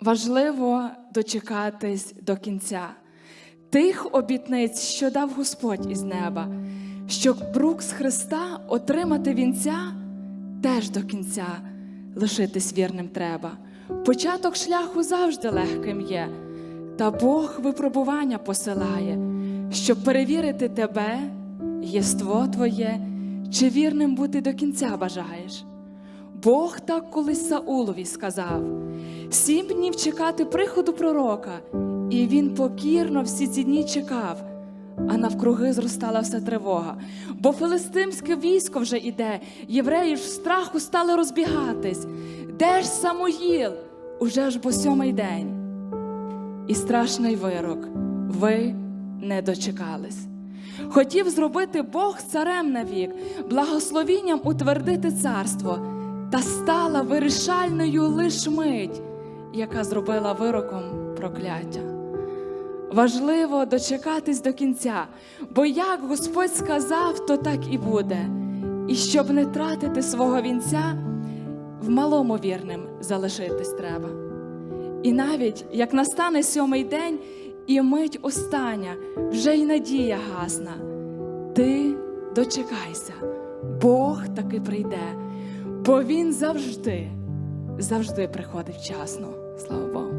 Важливо дочекатись до кінця тих обітниць, що дав Господь із неба, щоб брук з Христа отримати вінця, теж до кінця лишитись вірним треба. Початок шляху завжди легким є, та Бог випробування посилає, щоб перевірити тебе, єство твоє, чи вірним бути до кінця бажаєш. Бог так колись Саулові сказав: сім днів чекати приходу пророка, і він покірно всі ці дні чекав, а навкруги зростала вся тривога. Бо филистимське військо вже іде, євреї ж в страху стали розбігатись. Де ж Самуїл? Уже ж бо сьомий день. І страшний вирок ви не дочекались. Хотів зробити Бог царем навік, благословінням утвердити царство, та стала вирішальною лиш мить, яка зробила вироком прокляття. Важливо дочекатись до кінця, бо як Господь сказав, то так і буде. І щоб не тратити свого вінця, в малому вірним залишитись треба. І навіть як настане сьомий день, і мить остання, вже й надія гасна. Ти дочекайся, Бог таки прийде, бо Він завжди, завжди приходить вчасно. Слава Богу.